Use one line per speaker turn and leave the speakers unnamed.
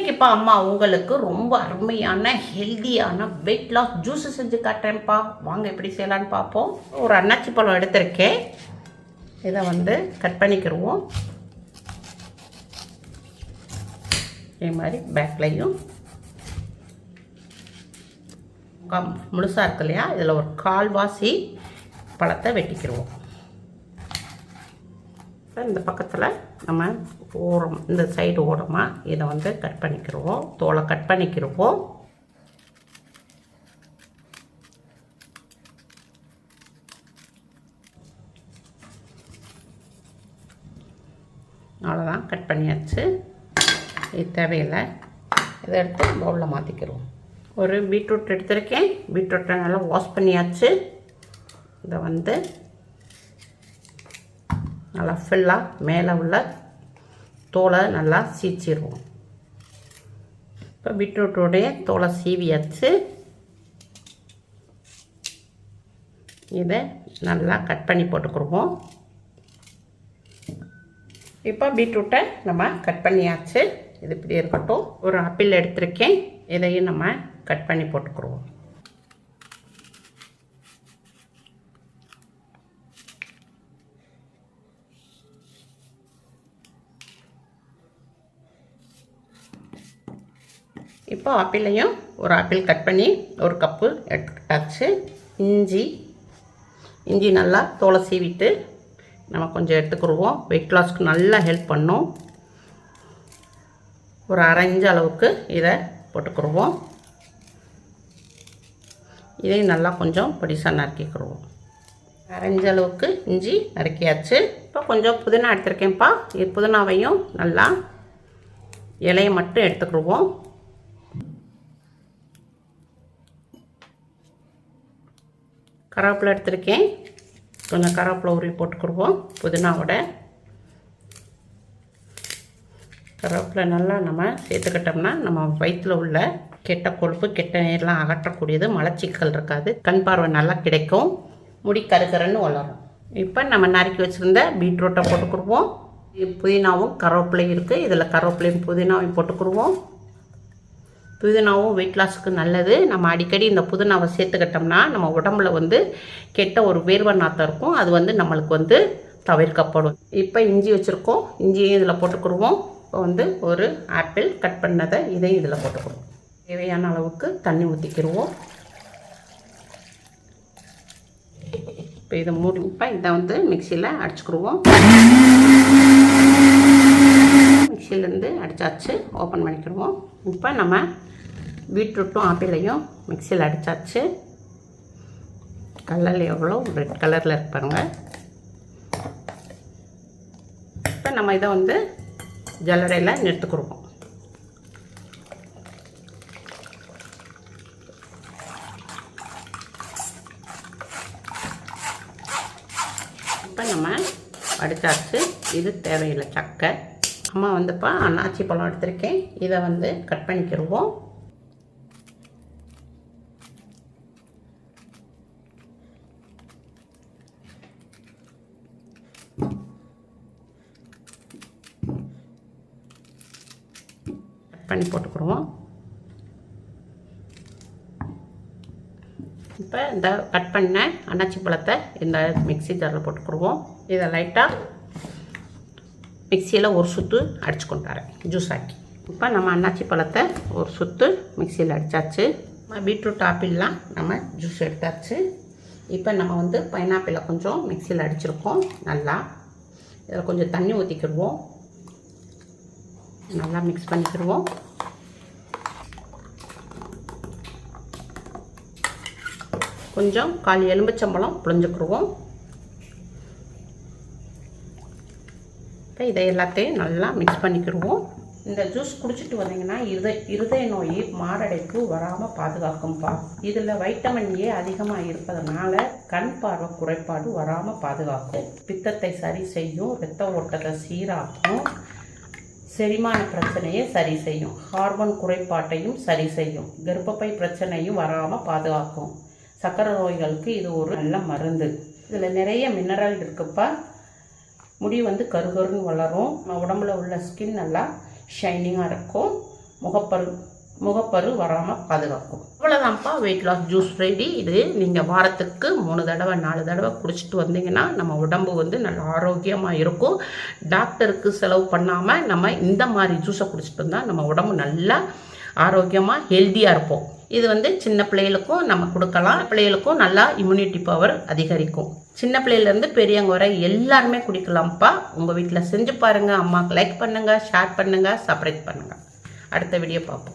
இன்னைக்குப்பா அம்மா உங்களுக்கு ரொம்ப அருமையான ஹெல்தியான வெயிட் லாஸ் ஜூஸ் செஞ்சு காட்டுறேன்ப்பா. வாங்க எப்படி செய்யலான்னு பார்ப்போம். ஒரு அன்னாச்சி பழம் எடுத்திருக்கேன். இதை வந்து கட் பண்ணிக்கிடுவோம். இதே மாதிரி பேக்லையும் முழுசாக இருக்கு இல்லையா? இதில் ஒரு கால்வாசி பழத்தை வெட்டிக்கிடுவோம். இந்த பக்கத்தில் நம்ம ஓரம் இந்த சைடு ஓரமாக இதை வந்து கட் பண்ணிக்கிடுவோம் தோலை கட் பண்ணிக்கிடுவோம் அவ்வளோதான் கட் பண்ணியாச்சு. இது தேவையில்லை. இதை எடுத்து பவுலில் மாற்றிக்கிடுவோம் ஒரு பீட்ரூட் எடுத்திருக்கேன். பீட்ரூட்டை நல்லா வாஷ் பண்ணியாச்சு. இதை வந்து நல்லா ஃபுல்லாக மேலே உள்ள தோலை நல்லா சீச்சிடுவோம் இப்போ பீட்ரூட்டோடைய தோலை சீவியாச்சு இதை நல்லா கட் பண்ணி போட்டுக்கிடுவோம் இப்போ பீட்ரூட்டை நம்ம கட் பண்ணியாச்சு. இது இப்படி இருக்கட்டும். ஒரு ஆப்பிள் எடுத்திருக்கேன். இதையும் நம்ம கட் பண்ணி போட்டுக்கிடுவோம் இப்போ ஆப்பிளையும் ஒரு ஆப்பிள் கட் பண்ணி ஒரு கப்பு எடுத்துக்கிட்டாச்சு இஞ்சி. இஞ்சி நல்லா தோலை சீவிட்டு நம்ம கொஞ்சம் எடுத்துக்கிடுவோம். வெயிட் லாஸ்க்கு நல்லா ஹெல்ப் பண்ணும். ஒரு அரை அளவுக்கு இதை போட்டுக்கிடுவோம். இதையும் நல்லா கொஞ்சம் பொடிசாக நறுக்கிக்கிடுவோம். அரைஞ்ச அளவுக்கு இஞ்சி நறுக்கியாச்சு. இப்போ கொஞ்சம் புதினா எடுத்திருக்கேன்ப்பா. இது புதினாவையும் நல்லா இலையை மட்டும் எடுத்துக்கிடுவோம். கராப்பில் எடுத்திருக்கேன். கொஞ்சம் கராப்பில் உருவி போட்டுக்கிடுவோம் புதினாவோட. கருவேப்பிலை நல்லா நம்ம சேர்த்துக்கிட்டோம்னா நம்ம வயிற்றில் உள்ள கெட்ட கொழுப்பு கெட்ட நீர்லாம் அகற்றக்கூடியது. மலச்சிக்கல் இருக்காது. கண் பார்வை நல்லா கிடைக்கும். முடி கருக்கருன்னு வளரும். இப்போ நம்ம நறுக்கி வச்சுருந்த பீட்ரூட்டை போட்டுக்கிடுவோம் புதினாவும் கருவேப்பிலையும் இருக்குது இதில் கருவேப்பிலையும் புதினாவையும் போட்டுக்கிடுவோம் புதினாவும் வெயிட் லாஸுக்கு நல்லது. நம்ம அடிக்கடி இந்த புதினாவை சேர்த்துக்கிட்டோம்னா நம்ம உடம்புல வந்து கெட்ட ஒரு வேர்வை நாத்தம் இருக்கும். அது வந்து நம்மளுக்கு வந்து தவிர்க்கப்படும். இப்போ இஞ்சி வச்சுருக்கோம். இஞ்சியும் இதில் போட்டுக்கிடுவோம். இப்போ வந்து ஒரு ஆப்பிள் கட் பண்ணதை இதையும் இதில் போட்டுக்கிடுவோம். தேவையான அளவுக்கு தண்ணி ஊற்றிக்கிடுவோம் இப்போ இதை மூடி இப்போ இதை வந்து மிக்சியில் அடிச்சுக்கிடுவோம். மிக்சியிலேருந்து அடித்தாச்சு ஓப்பன் பண்ணிக்கிடுவோம். இப்போ நம்ம பீட்ரூட்டும் ஆப்பிளையும் மிக்சியில் அடித்தாச்சு கலரில் எவ்வளோ? ரெட் கலரில் இருப்பாங்க இப்போ நம்ம இதை வந்து ஜல்லடையில் நிறுத்துக்கிடுவோம் இப்போ நம்ம அடித்தாச்சு இது தேவையில்லை சக்கை. அம்மா வந்துப்பா அன்னாச்சி பழம் எடுத்திருக்கேன். இதை வந்து கட் பண்ணிக்கிடுவோம் பண்ணி போட்டுக்கிடுவோம் இப்போ இந்த கட் பண்ண அன்னாச்சி பழத்தை இந்த மிக்சி ஜாரில் போட்டுக்கிடுவோம் இதை லைட்டாக மிக்சியில் ஒரு சுற்று அடிச்சு கொண்டாரேன் ஜூஸ் ஆக்கி. இப்போ நம்ம அன்னாச்சி பழத்தை ஒரு சுற்று மிக்சியில் அடித்தாச்சு பீட்ரூட் ஆப்பிள்லாம் நம்ம ஜூஸ் எடுத்தாச்சு. இப்போ நம்ம வந்து பைனாப்பிளை கொஞ்சம் மிக்சியில் அடிச்சிருக்கோம் நல்லா. இதில் கொஞ்சம் தண்ணி ஊற்றிக்கிடுவோம் நல்லா மிக்ஸ் பண்ணிக்கிடுவோம் கொஞ்சம் கால் எலும்புச்சம்பளம் புழிஞ்சுக்கிடுவோம் இப்போ இதை எல்லாத்தையும் நல்லா மிக்ஸ் பண்ணிக்கிடுவோம் இந்த ஜூஸ் குடிச்சிட்டு வந்தீங்கன்னா இருத இருதய நோய் மாரடைப்பு வராமல் பாதுகாக்கும்ப்பா இதில் வைட்டமின் ஏ அதிகமாக இருப்பதனால கண் பார்வை குறைபாடு வராமல் பாதுகாக்கும். பித்தத்தை சரி செய்யும் இரத்த ஓட்டத்தை சீராக்கும். செரிமான பிரச்சனையை சரி செய்யும். ஹார்மோன் குறைபாட்டையும் சரி செய்யும். கர்ப்பப்பை பிரச்சனையும் வராமல் பாதுகாக்கும். சக்கரை நோய்களுக்கு இது ஒரு நல்ல மருந்து. இதில் நிறைய மினரல் இருக்குப்பா. முடி வந்து கருகருன்னு வளரும். உடம்புல உள்ள ஸ்கின் நல்லா ஷைனிங்காக இருக்கும். முகப்பரு முகப்பரு வராமல் பாதுகாக்கும். இவ்வளோதான்ப்பா வெயிட் லாஸ் ஜூஸ் ரெடி இது நீங்கள் வாரத்துக்கு மூணு தடவை நாலு தடவை குடிச்சிட்டு வந்தீங்கன்னா நம்ம உடம்பு வந்து நல்ல ஆரோக்கியமாக இருக்கும். டாக்டருக்கு செலவு பண்ணாமல் நம்ம இந்த மாதிரி ஜூஸை குடிச்சிட்டு வந்தால் நம்ம உடம்பு நல்லா ஆரோக்கியமாக ஹெல்த்தியாக இருப்போம். இது வந்து சின்ன பிள்ளைகளுக்கும் நம்ம கொடுக்கலாம். பிள்ளைகளுக்கும் நல்லா இம்யூனிட்டி பவர் அதிகரிக்கும். சின்ன பிள்ளையிலேருந்து பெரியவங்க வரை எல்லாருமே குடிக்கலாம்ப்பா. உங்கள் வீட்டில் செஞ்சு பாருங்கள் அம்மாவுக்கு லைக் பண்ணுங்கள் ஷேர் பண்ணுங்கள் சப்ஸ்கிரைப் பண்ணுங்கள் அடுத்த வீடியோ பார்ப்போம்.